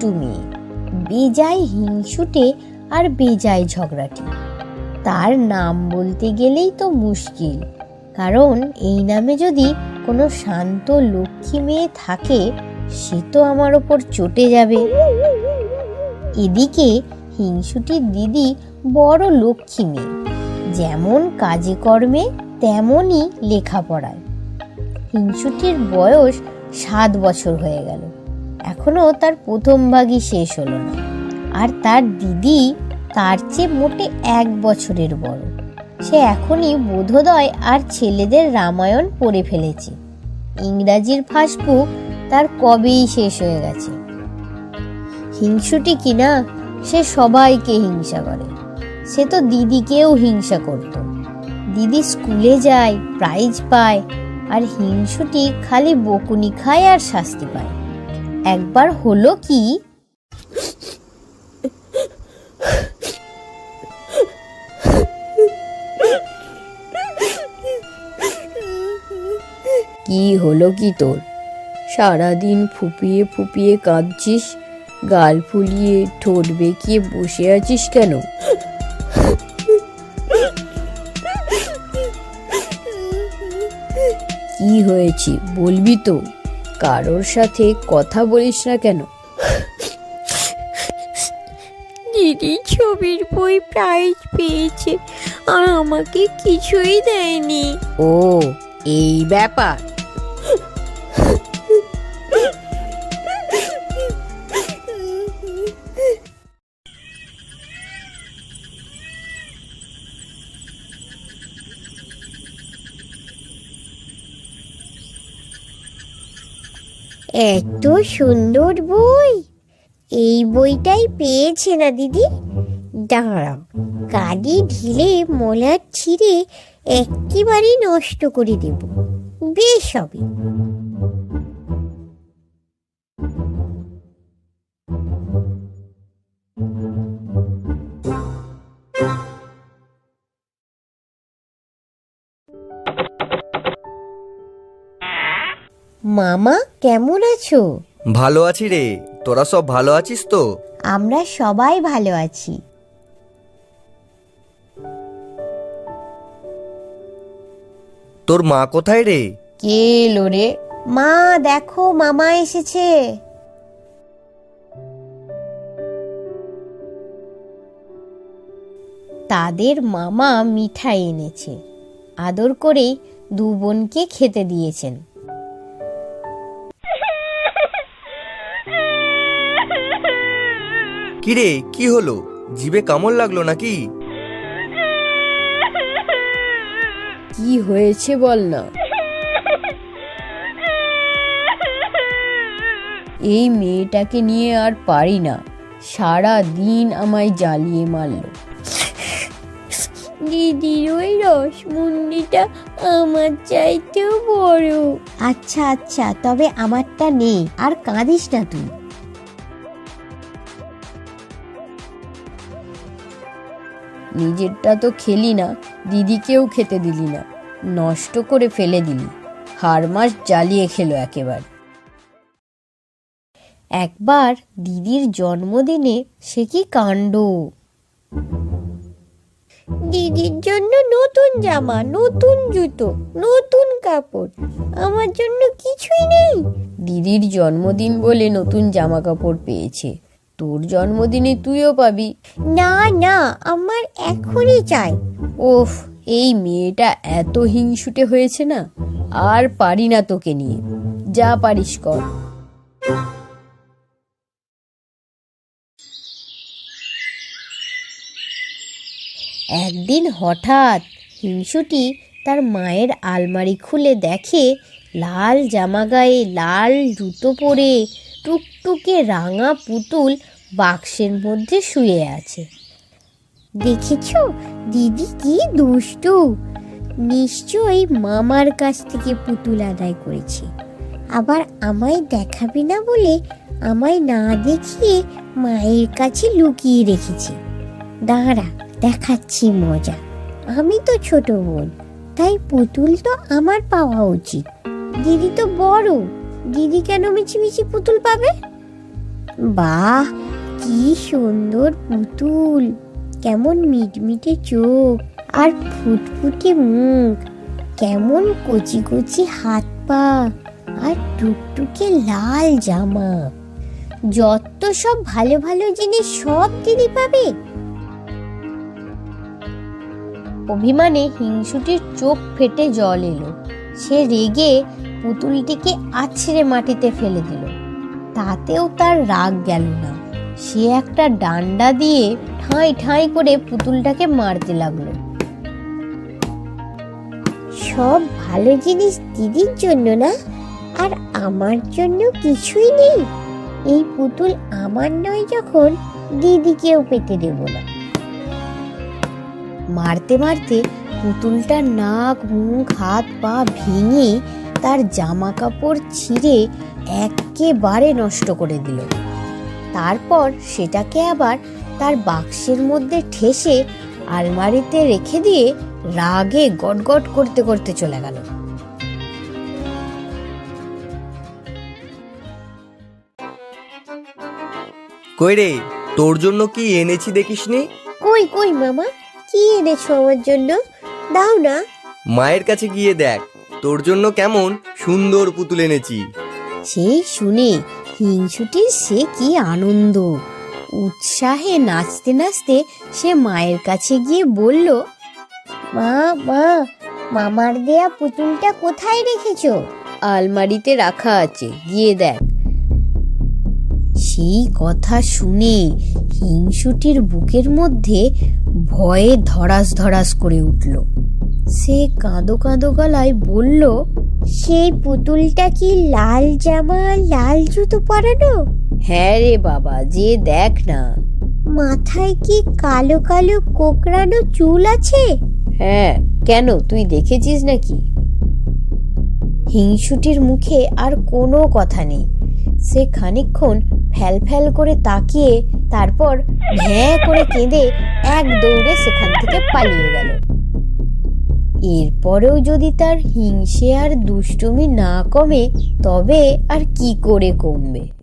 দুষ্টু মেয়ে বেজায় হিংসুটে আর বেজায় ঝগড়াটি। তার নাম বলতে গেলেই তো মুশকিল। কারণ এই নামে যদি কোনো শান্ত লক্ষ্মী মেয়ে থাকে, সে তো আমার ওপর চটে যাবে। এদিকে হিংসুটির দিদি বড় লক্ষ্মী মেয়ে। যেমন কাজে কর্মে, তেমনই লেখাপড়ায়। হিংসুটির বয়স সাত বছর হয়ে গেল। এখনও তার প্রথম ভাগই শেষ হলো না। আর তার দিদি তার চেয়ে মোটে এক বছরের বড়। সে এখনই বোধোদয় আর ছেলেদের রামায়ণ পড়ে ফেলেছে। ইংরাজির ফাস্টবুক তার কবেই শেষ হয়ে গেছে। হিংসুটি কিনা সে সবাইকে হিংসা করে। সে তো দিদিকেও হিংসা করত। দিদি স্কুলে যায় প্রাইজ পায়, আর হিংসুটি খালি বকুনি খায় আর শাস্তি পায়। একবার হলো কি? কি হলো কি তোর? সারাদিন ফুপিয়ে ফুপিয়ে কাঁদছিস? গাল ফুলিয়ে ঠোঁট বেঁকিয়ে বসে আছিস কেন? কি হয়েছে বলবি তো? কারোর সাথে কথা বলিস না কেন? দিদি ছবির বই প্রাইজ পেয়েছে আর আমাকে কিছুই দেয়নি। ও এই ব্যাপার। এত সুন্দর বই। এই বইটাই পেয়েছে না, দিদি? দাঁড়াও, কালি ঢিলে মলার ছিঁড়ে একেবারে নষ্ট করে দেব। বেশ হবে। মামা কেমন আছো? ভালো আছি রে। তোরা সব ভালো আছিস তো? আমরা সবাই ভালো আছি। তোর মা কোথায় রে? কে এলো রে? মা দেখো মামা এসেছে। তাদের মামা মিঠাই এনেছে। আদর করে দু বোনকে খেতে দিয়েছেন। কি রে কি হলো? জিভে কামড় লাগল নাকি? কি হয়েছে বল না। এই মেয়েটাকে নিয়ে আর পারি না। সারা দিন আমায় জ্বালিয়ে মারলো। দিদির ওই রসমুন্ডিটা আমার চাইতেও বড়। আচ্ছা আচ্ছা তবে আমারটা নেই আর কাঁদিস না তুই। নিজেরটা তো খেলি না দিদিকেও খেতে দিলি না। নষ্ট করে ফেলে দিলি। হার মাস জ্বালিয়ে খেলো একেবারে। একবার দিদির জন্মদিনে সে কি কাণ্ড? দিদির জন্য নতুন জামা নতুন জুতো নতুন কাপড়। আমার জন্য কিছুই নেই। দিদির জন্মদিন বলে নতুন জামা কাপড় পেয়েছে। তোর জন্মদিনে তুইও পাবি। না না আমার এখনই চাই। ওফ এই মেয়েটা এত হিংসুটে হয়েছে না আর পারি না তোকে নিয়ে। যা পারিস কর। একদিন হঠাৎ হিংসুটি তার মায়ের আলমারি খুলে দেখে লাল জামা গায়ে লাল জুতো পরে টুকটুকে রাঙা পুতুল বাক্সের মধ্যে শুয়ে আছে। দেখেছ? দিদি কি দুষ্টু। নিশ্চয়ই মামার কাছ থেকে পুতুল আদায় করেছে। আবার আমায় দেখাবে না বলে আমায় না দেখিয়ে মায়ের কাছে লুকিয়ে রেখেছে। দাঁড়া, দেখাচ্ছি মজা। আমি তো ছোট বোন, তাই পুতুল তো আমার পাওয়া উচিত। দিদি তো বড়। দিদি কেন মিছিমিছি পুতুল পাবে? বাহ, কি সুন্দর পুতুল। কেমন মিটমিটে চোখ আর ফুটফুটে মুখ। কেমন কচি কচি হাত পা আর টুকটুকে লাল জামা। যত সব ভালো ভালো জিনিস সব দিদি পাবে। অভিমানে হিংসুটির চোখ ফেটে জল এলো। সে রেগে পুতুলটিকে আছড়ে মাটিতে ফেলে দিল। তাতেও তার রাগ গেল না। সে একটা ডান্ডা দিয়ে ঠাঁই ঠাঁই করে পুতুলটাকে মারতে লাগল। সব ভালো জিনিস দিদির জন্য না? আর আমার জন্য কিছুই নেই? এই পুতুল আমার নয় যখন দিদিকেও পেতে দেব না। মারতে মারতে পুতুলটার নাক মুখ হাত পা ভেঙে তার জামা কাপড় ছিঁড়ে একেবারে নষ্ট করে দিল। তারপর সেটাকে আবার তার বাক্সের মধ্যে ঠেসে আলমারিতে রেখে দিয়ে রাগে গটগট করতে করতে চলে গেল। কই রে তোর জন্য কি এনেছি দেখিসনি? কই কই মামা? কি এনেছো আমার জন্য? দাও না। মায়ের কাছে গিয়ে দেখ তোর জন্য কেমন সুন্দর পুতুল এনেছি। সেই শুনে হিংসুটির সে কি আনন্দ। উৎসাহে নাচতে নাচতে সে মায়ের কাছে গিয়ে বলল মা মা মামার দেয়া পুতুলটা কোথায় রেখেছো? আলমারিতে রাখা আছে গিয়ে দেখ। সেই কথা শুনে হিংসুটির বুকের মধ্যে ভয়ে ধরাস ধরাস করে উঠল। সে কাঁদো কাঁদো গলায় বলল সেই পুতুলটা কি লাল জামা লাল জুতো পরানো? হ্যাঁ রে বাবা যে দেখ না। মাথায় কি কালো কালো কোকড়ানো চুল আছে? হ্যাঁ কেন তুই দেখেছিস নাকি? হিংসুটির মুখে আর কোনো কথা নেই। সে খানিকক্ষণ ফ্যাল ফ্যাল করে তাকিয়ে তারপর ভ্যাঁ করে কেঁদে এক দৌড়ে সেখান থেকে পালিয়ে গেল। এরপরেও যদি তার হিংসে আর দুষ্টুমি না কমে তবে আর কি করে কমবে?